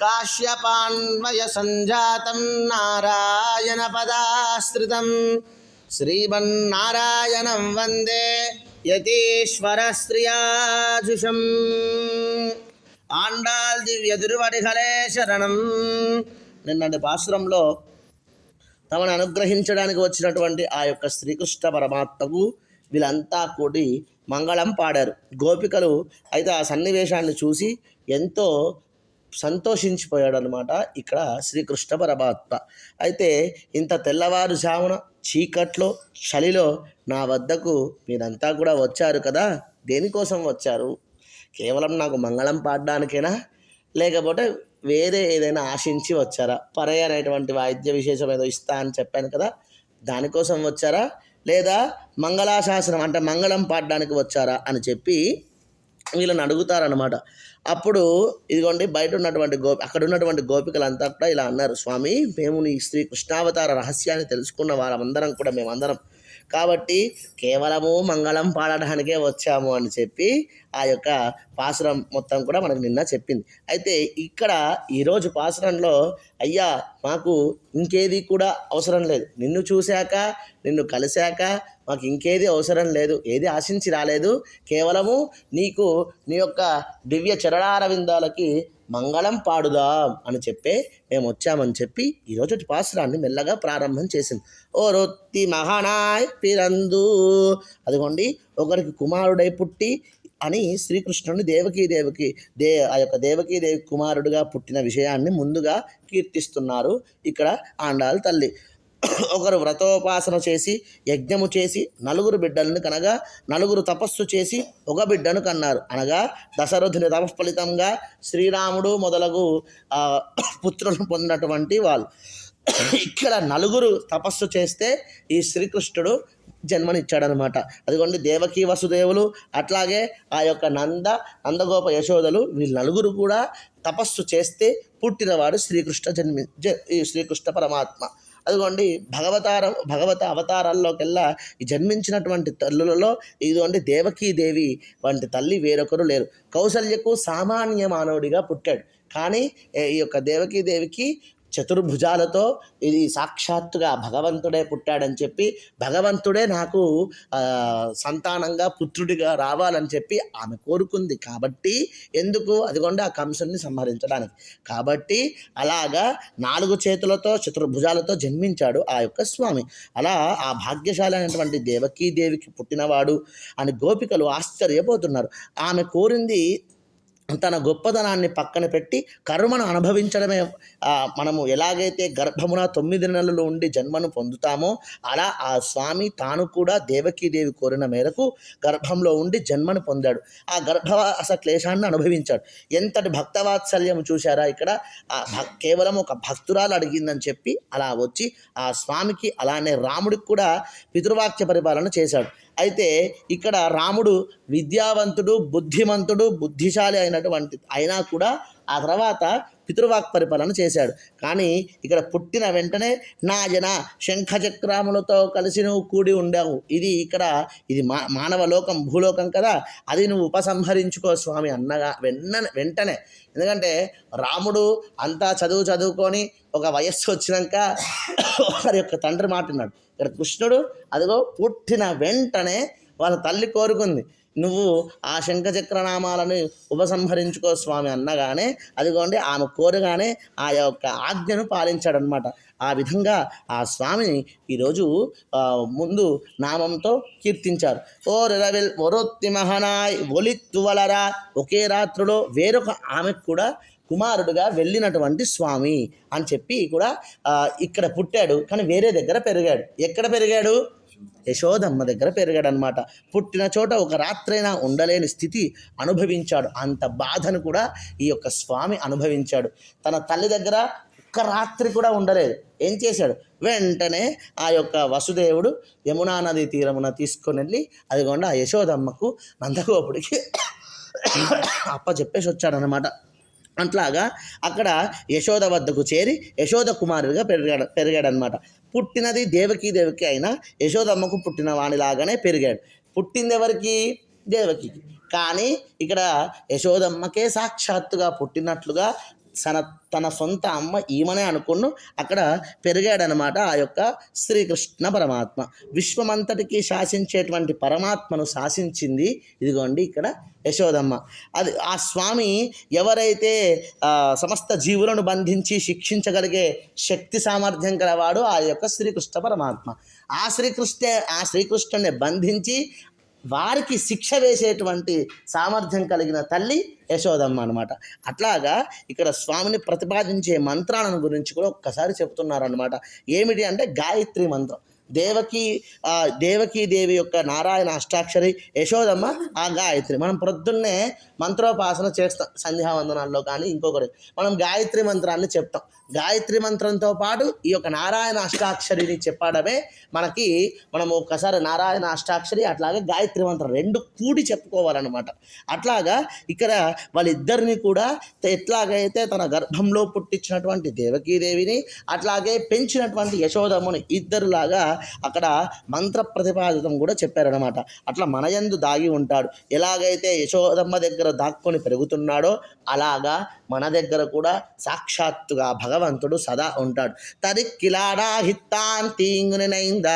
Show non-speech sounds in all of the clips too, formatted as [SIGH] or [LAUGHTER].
కాశ్యపాన్వయ సంజాతం నారాయణ పదాశ్రితం శ్రీమన్నారాయణం వందే యతీశ్వర శ్రియాజుషం ఆండాల్ దివ్య తిరువడిహలే శరణం. నిన్నటి పాశ్రంలో తమను అనుగ్రహించడానికి వచ్చినటువంటి ఆ యొక్క శ్రీకృష్ణ పరమాత్మకు వీళ్ళంతా కూడి మంగళం పాడారు. గోపికలు అయితే ఆ సన్నివేశాన్ని చూసి ఎంతో సంతోషించిపోయాడు అనమాట ఇక్కడ శ్రీకృష్ణ పరమాత్మ. అయితే ఇంత తెల్లవారుజామున చీకట్లో చలిలో నా వద్దకు మీరంతా కూడా వచ్చారు కదా? దేనికోసం వచ్చారు? కేవలం నాకు మంగళం పాడడానికేనా? లేకపోతే వేరే ఏదైనా ఆశించి వచ్చారా? పరయ అనేటువంటి వాయిద్య విశేషం ఏదో ఇస్తా అని చెప్పాను కదా? దానికోసం వచ్చారా? లేదా మంగళాశాసనం అంటే మంగళం పాడడానికి వచ్చారా అని చెప్పి వీళ్ళని అడుగుతారనమాట అప్పుడు ఇదిగోండి బయట ఉన్నటువంటి గోపి అక్కడ ఉన్నటువంటి గోపికలంతా కూడా ఇలా అన్నారు స్వామి మేము నీ శ్రీ కృష్ణావతార రహస్యాన్ని తెలుసుకున్న వారందరం కూడా మేమందరం. కాబట్టి కేవలము మంగళం పాడడానికే వచ్చాము అని చెప్పి ఆ యొక్క పాసురం మొత్తం కూడా మనకు నిన్న చెప్పింది. అయితే ఇక్కడ ఈరోజు పాసురంలో అయ్యా మాకు ఇంకేది కూడా అవసరం లేదు. నిన్ను చూశాక నిన్ను కలిశాక మాకు ఇంకేది అవసరం లేదు. ఏది ఆశించి రాలేదు. కేవలము నీకు నీ యొక్క దివ్య చరణారవిందాలకి మంగళం పాడుదాం అని చెప్పే మేము వచ్చామని చెప్పి ఈరోజు పాసురాన్ని మెల్లగా ప్రారంభం చేసింది. ఓ రొత్తి మహానాయ్ పిరందు. అదిగోండి ఒకరికి కుమారుడై పుట్టి అని శ్రీకృష్ణుని దేవకీ దేవకి దే ఆ యొక్క దేవకీ దేవి కుమారుడుగా పుట్టిన విషయాన్ని ముందుగా కీర్తిస్తున్నారు ఇక్కడ ఆండాల తల్లి. ఒకరు వ్రతోపాసన చేసి యజ్ఞము చేసి నలుగురు బిడ్డలను కనగా నలుగురు తపస్సు చేసి ఒక బిడ్డను కన్నారు. అనగా దశరథుని తపఫలితంగా శ్రీరాముడు మొదలగు పుత్రులను పొందినటువంటి వాళ్ళు. ఇక్కడ నలుగురు తపస్సు చేస్తే ఈ శ్రీకృష్ణుడు జన్మనిచ్చాడనమాట. అదిగోండి దేవకీ వసుదేవులు అట్లాగే ఆ యొక్క నంద నందగోప యశోదలు వీళ్ళు నలుగురు కూడా తపస్సు చేస్తే పుట్టినవాడు శ్రీకృష్ణ జన్మి జ ఈ శ్రీకృష్ణ పరమాత్మ. అదిగోండి భగవతారం భగవత అవతారాల్లోకెల్లా ఈ జన్మించినటువంటి తల్లులలో ఇదిగోండి దేవకీ దేవి వంటి తల్లి వేరొకరు లేరు. కౌసల్యకు సామాన్య మానవుడిగా పుట్టాడు. కానీ ఈ యొక్క దేవకీ దేవికి చతుర్భుజాలతో ఇది సాక్షాత్తుగా భగవంతుడే పుట్టాడని చెప్పి భగవంతుడే నాకు సంతానంగా పుత్రుడిగా రావాలని చెప్పి ఆమె కోరుకుంది. కాబట్టి ఎందుకు? అదిగోండి ఆ కంసుని సంహరించడానికి. కాబట్టి అలాగా నాలుగు చేతులతో చతుర్భుజాలతో జన్మించాడు ఆ యొక్క స్వామి. అలా ఆ భాగ్యశాలి అయినటువంటి దేవకీ దేవికి పుట్టినవాడు అని గోపికలు ఆశ్చర్యపోతున్నారు. ఆమె కోరింది తన గొప్పదనాన్ని పక్కన పెట్టి కర్మను అనుభవించడమే మనము ఎలాగైతే గర్భమున తొమ్మిది నెలలు ఉండి జన్మను పొందుతామో అలా ఆ స్వామి తాను కూడా దేవకీదేవి కోరిన మేరకు గర్భంలో ఉండి జన్మను పొందాడు. ఆ గర్భవాస క్లేశాన్ని అనుభవించాడు. ఎంతటి భక్తవాత్సల్యం చూశారా ఇక్కడ? ఆ కేవలం ఒక భక్తురాలు అడిగిందని చెప్పి అలా వచ్చి ఆ స్వామికి అలానే రాముడికి కూడా పితృవాక్య పరిపాలన చేశాడు. అయితే ఇక్కడ రాముడు విద్యావంతుడు బుద్ధిమంతుడు బుద్ధిశాలి అయినటువంటి అయినా కూడా ఆ తర్వాత పితృవాక్ పరిపాలన చేశాడు. కానీ ఇక్కడ పుట్టిన వెంటనే నా జన శంఖచక్రాములతో కలిసి నువ్వు కూడి ఉండావు. ఇది ఇక్కడ ఇది మా మానవ లోకం భూలోకం కదా. అది నువ్వు ఉపసంహరించుకో స్వామి అన్నగా వెన్న వెంటనే. ఎందుకంటే రాముడు అంతా చదువు చదువుకొని ఒక వయస్సు వచ్చినాక వారి యొక్క తండ్రి మాట్లాడు ఇక్కడ కృష్ణుడు అదిగో పుట్టిన వెంటనే వాళ్ళ తల్లి కోరుకుంది. నువ్వు ఆ శంఖచక్రనామాలను ఉపసంహరించుకో స్వామి అన్నగానే అదిగోండి ఆమె కోరగానే ఆ యొక్క ఆజ్ఞను పాలించాడనమాట ఆ విధంగా ఆ స్వామిని ఈరోజు ముందు నామంతో కీర్తించారు. ఓ రవిల్ ఒరొత్తి మహనాయ్ ఒలిత్తువలరా ఒకే రాత్రిలో వేరొక ఆమెకు కూడా కుమారుడుగా వెళ్ళినటువంటి స్వామి అని చెప్పి కూడా ఇక్కడ పుట్టాడు కానీ వేరే దగ్గర పెరిగాడు. ఎక్కడ పెరిగాడు? యశోదమ్మ దగ్గర పెరిగాడనమాట. పుట్టిన చోట ఒక రాత్రైనా ఉండలేని స్థితి అనుభవించాడు. అంత బాధను కూడా ఈ యొక్క స్వామి అనుభవించాడు. తన తల్లి దగ్గర ఒక్క రాత్రి కూడా ఉండలేదు. ఏం చేశాడు? వెంటనే ఆ యొక్క వసుదేవుడు యమునా నది తీరమున తీసుకొని వెళ్ళి అదిగోండి ఆ యశోదమ్మకు నందగోపుడికి [COUGHS] అప్ప చెప్పేసి వచ్చాడనమాట. అట్లాగా అక్కడ యశోద వద్దకు చేరి యశోద కుమారుడిగా పెరిగాడు పెరిగాడనమాట పుట్టినది దేవకి దేవకి అయినా యశోదమ్మకు పుట్టిన వాణిలాగానే పెరిగాడు. పుట్టింది ఎవరికి దేవకి కానీ ఇక్కడ యశోదమ్మకే సాక్షాత్తుగా పుట్టినట్లుగా తన తన సొంత అమ్మ ఈమెనే అనుకున్న అక్కడ పెరిగాడనమాట ఆ యొక్క శ్రీకృష్ణ పరమాత్మ. విశ్వమంతటికి శాసించేటువంటి పరమాత్మను శాసించింది ఇదిగోండి ఇక్కడ యశోదమ్మ. అది ఆ స్వామి ఎవరైతే సమస్త జీవులను బంధించి శిక్షించగలిగే శక్తి సామర్థ్యం గలవాడు ఆ యొక్క శ్రీకృష్ణ పరమాత్మ. ఆ శ్రీకృష్ణ ఆ శ్రీకృష్ణుని బంధించి వారికి శిక్ష వేసేటువంటి సామర్థ్యం కలిగిన తల్లి యశోదమ్మ అనమాట అట్లాగా ఇక్కడ స్వామిని ప్రతిపాదించే మంత్రాలను గురించి కూడా ఒక్కసారి చెప్తున్నారనమాట ఏమిటి అంటే గాయత్రి మంత్రం. దేవకి దేవకీ దేవి యొక్క నారాయణ అష్టాక్షరి యశోదమ్మ ఆ గాయత్రి. మనం ప్రొద్దున్నే మంత్రోపాసన చేస్తాం సంధ్యావందనాల్లో కానీ ఇంకొకటి. మనం గాయత్రి మంత్రాన్ని చెప్తాం. గాయత్రి మంత్రంతో పాటు ఈ యొక్క నారాయణ అష్టాక్షరిని చెప్పడమే మనకి మనం ఒక్కసారి నారాయణ అష్టాక్షరి అట్లాగే గాయత్రి మంత్రం రెండు కూడి చెప్పుకోవాలన్నమాట. అట్లాగా ఇక్కడ వాళ్ళిద్దరిని కూడా ఎట్లాగైతే తన గర్భంలో పుట్టించినటువంటి దేవకీదేవిని అట్లాగే పెంచినటువంటి యశోదమ్మని ఇద్దరులాగా అక్కడ మంత్ర ప్రతిపాదితం కూడా చెప్పారనమాట అట్లా మనయందు దాగి ఉంటాడు. ఎలాగైతే యశోదమ్మ దగ్గర దాక్కొని పెరుగుతున్నాడో అలాగా మన దగ్గర కూడా సాక్షాత్తుగా భగవంతుడు సదా ఉంటాడు. తది కిలాడా హిత్తాంతీంగునైంద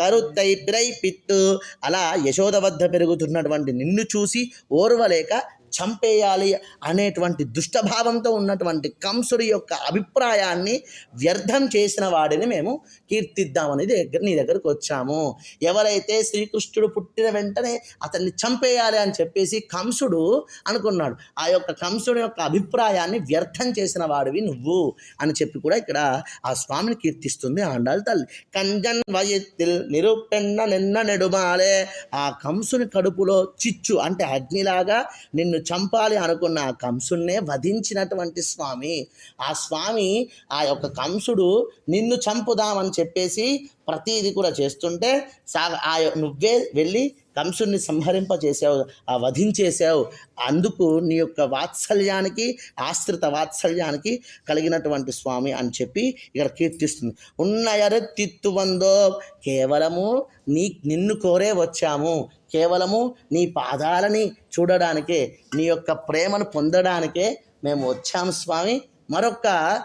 కరుత్తై పిరై పిత్తు అలా యశోద వద్ద పెరుగుతున్నటువంటి నిన్ను చూసి ఓర్వలేక చంపేయాలి అనేటువంటి దుష్టభావంతో ఉన్నటువంటి కంసుడి యొక్క అభిప్రాయాన్ని వ్యర్థం చేసిన వాడిని మేము కీర్తిద్దామని దగ్గర నీ దగ్గరకు వచ్చాము. ఎవరైతే శ్రీకృష్ణుడు పుట్టిన వెంటనే అతన్ని చంపేయాలి అని చెప్పేసి కంసుడు అనుకున్నాడు. ఆ యొక్క కంసుడి యొక్క అభిప్రాయాన్ని వ్యర్థం చేసిన వాడివి నువ్వు అని చెప్పి కూడా ఇక్కడ ఆ స్వామిని కీర్తిస్తుంది ఆండాల్ తల్లి. కంజన్ వయత్తిల్ నిరుపెన్న నిన్న నెడుమాలే ఆ కంసుని కడుపులో చిచ్చు అంటే అగ్నిలాగా నిన్ను చంపాలి అనుకున్న ఆ కంసున్నే వధించినటువంటి స్వామి. ఆ స్వామి ఆ యొక్క కంసుడు నిన్ను చంపుదామని చెప్పేసి ప్రతీది కూడా చేస్తుంటే సా ఆ నువ్వే వెళ్ళి కంసుని సంహరింప చేసావు ఆ వధించేసావు అందుకు నీ యొక్క వాత్సల్యానికి ఆశ్రిత వాత్సల్యానికి కలిగినటువంటి స్వామి అని చెప్పి ఇక్కడ కీర్తిస్తుంది. ఉన్న ఎరెత్తిత్తు వందో కేవలము నీ నిన్ను కోరే వచ్చాము. కేవలము నీ పాదాలని చూడడానికే నీ యొక్క ప్రేమను పొందడానికే మేము వచ్చాము స్వామి. మరొక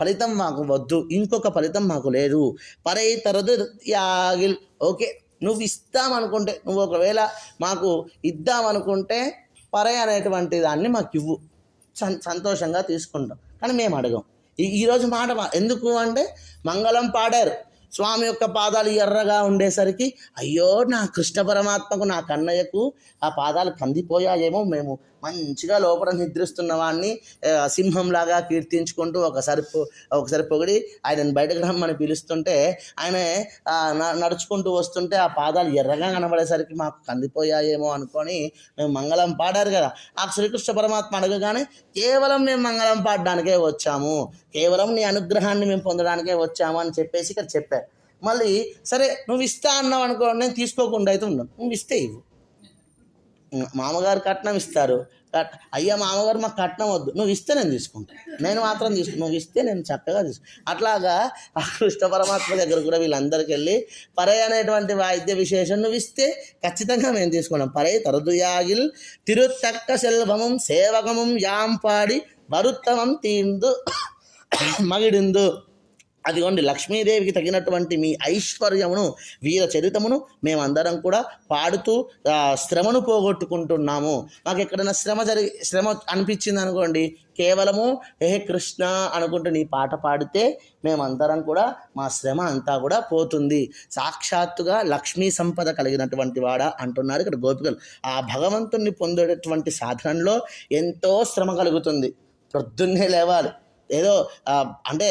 ఫలితం మాకు వద్దు ఇంకొక ఫలితం మాకు లేదు. పరై తరదు యాగిల్ ఓకే నువ్వు ఇస్తామనుకుంటే నువ్వు ఒకవేళ మాకు ఇద్దామనుకుంటే పరై అనేటువంటి దాన్ని మాకు ఇవ్వు. సం- సంతోషంగా తీసుకుంటాం. కానీ మేము అడగం ఈ- ఈరోజు మాట ఎందుకు అంటే మంగళం పాడారు. స్వామి యొక్క పాదాలు ఎర్రగా ఉండేసరికి అయ్యో నా కృష్ణ పరమాత్మకు నా కన్నయ్యకు ఆ పాదాలు కందిపోయాయేమో మేము. మంచిగా లోపల నిద్రిస్తున్న వాడిని సింహంలాగా కీర్తించుకుంటూ ఒకసారి పొ- ఒకసారి పొగిడి ఆయనను బయటకు రమ్మని పిలుస్తుంటే ఆయన నడుచుకుంటూ వస్తుంటే ఆ పాదాలు ఎర్రగా కనబడేసరికి మాకు కందిపోయాయేమో అనుకొని మేము మంగళం పాడారు కదా. ఆ శ్రీకృష్ణ పరమాత్మ అడగగానే కేవలం మేము మంగళం పాడడానికే వచ్చాము. కేవలం నీ అనుగ్రహాన్ని మేము పొందడానికే వచ్చాము అని చెప్పేసి ఇక్కడ చెప్పారు. మళ్ళీ సరే నువ్వు ఇస్తా అన్నావు అనుకో నేను తీసుకోకుండా అయితే ఉన్నాను నువ్వు ఇస్తే ఇవ్వు. మామగారు కట్నం ఇస్తారు. కట్ అయ్యా మామగారు మాకు కట్నం వద్దు. నువ్వు ఇస్తే నేను తీసుకుంటాను నేను మాత్రం తీసుకు నువ్వు ఇస్తే నేను చక్కగా తీసుకు అట్లాగా ఆ కృష్ణ పరమాత్మ దగ్గర కూడా వీళ్ళందరికీ వెళ్ళి పరై అనేటువంటి వాయిద్య విశేషం నువ్వు ఇస్తే ఖచ్చితంగా మేము తీసుకున్నాం. పరై తరదుయాగిల్ తిరుత్తక్క సెల్వమం సేవకమం యాంపాడి వరుత్తమం తీందు మగిడిందు. అదిగోండి లక్ష్మీదేవికి తగినటువంటి మీ ఐశ్వర్యమును వీర చరితమును మేమందరం కూడా పాడుతూ శ్రమను పోగొట్టుకుంటున్నాము. మాకు ఎక్కడైనా శ్రమ జరిగి శ్రమ అనిపించింది అనుకోండి కేవలము ఏ కృష్ణ అనుకుంటూ నీ పాట పాడితే మేమందరం కూడా మా శ్రమ అంతా కూడా పోతుంది. సాక్షాత్తుగా లక్ష్మీ సంపద కలిగినటువంటి వాడ అంటున్నారు ఇక్కడ గోపికలు. ఆ భగవంతుణ్ణి పొందేటటువంటి సాధనంలో ఎంతో శ్రమ కలుగుతుంది. ప్రొద్దున్నే లేవాలి. ఏదో అంటే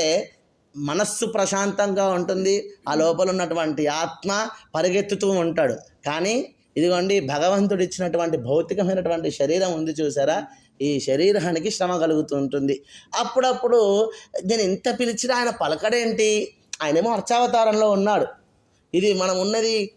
మనస్సు ప్రశాంతంగా ఉంటుంది ఆ లోపల ఉన్నటువంటి ఆత్మ పరిగెత్తుతూ ఉంటాడు. కానీ ఇదిగోండి భగవంతుడు ఇచ్చినటువంటి భౌతికమైనటువంటి శరీరం ఉంది చూసారా? ఈ శరీరానికి శ్రమ కలుగుతుంటుంది అప్పుడప్పుడు నేను ఇంత పిలిచినా ఆయన పలకడేంటి? ఆయనేమో అర్చావతారంలో ఉన్నాడు. ఇది మనం ఉన్నది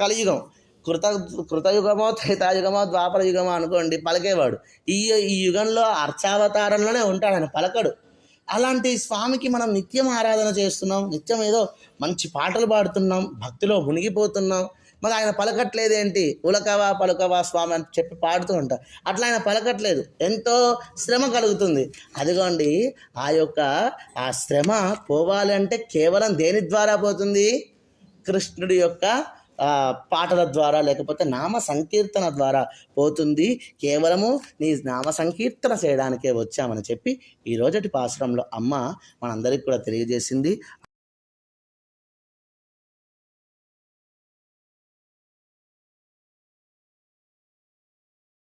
కలియుగం. కృత కృతయుగమో త్రేతాయుగమో ద్వాపర యుగమో అనుకోండి పలికేవాడు. ఈ ఈ యుగంలో అర్చావతారంలోనే ఉంటాడు ఆయన పలకడు. అలాంటి స్వామికి మనం నిత్యం ఆరాధన చేస్తున్నాం నిత్యం ఏదో మంచి పాటలు పాడుతున్నాం భక్తిలో మునిగిపోతున్నాం. మరి ఆయన పలకట్లేదేంటి ఉలకవా పలుకవా స్వామి అని చెప్పి పాడుతూ ఉంటారు. అట్లా ఆయన పలకట్లేదు. ఎంతో శ్రమ కలుగుతుంది. అదిగోండి ఆ యొక్క ఆ శ్రమ పోవాలంటే కేవలం దేని ద్వారా పోతుంది? కృష్ణుడి యొక్క పాటల ద్వారా లేకపోతే నామ సంకీర్తన ద్వారా పోతుంది. కేవలము నీ నామ సంకీర్తన చేయడానికే వచ్చామని చెప్పి ఈ రోజటి పాశ్రంలో అమ్మ మనందరికి కూడా తెలియజేసింది.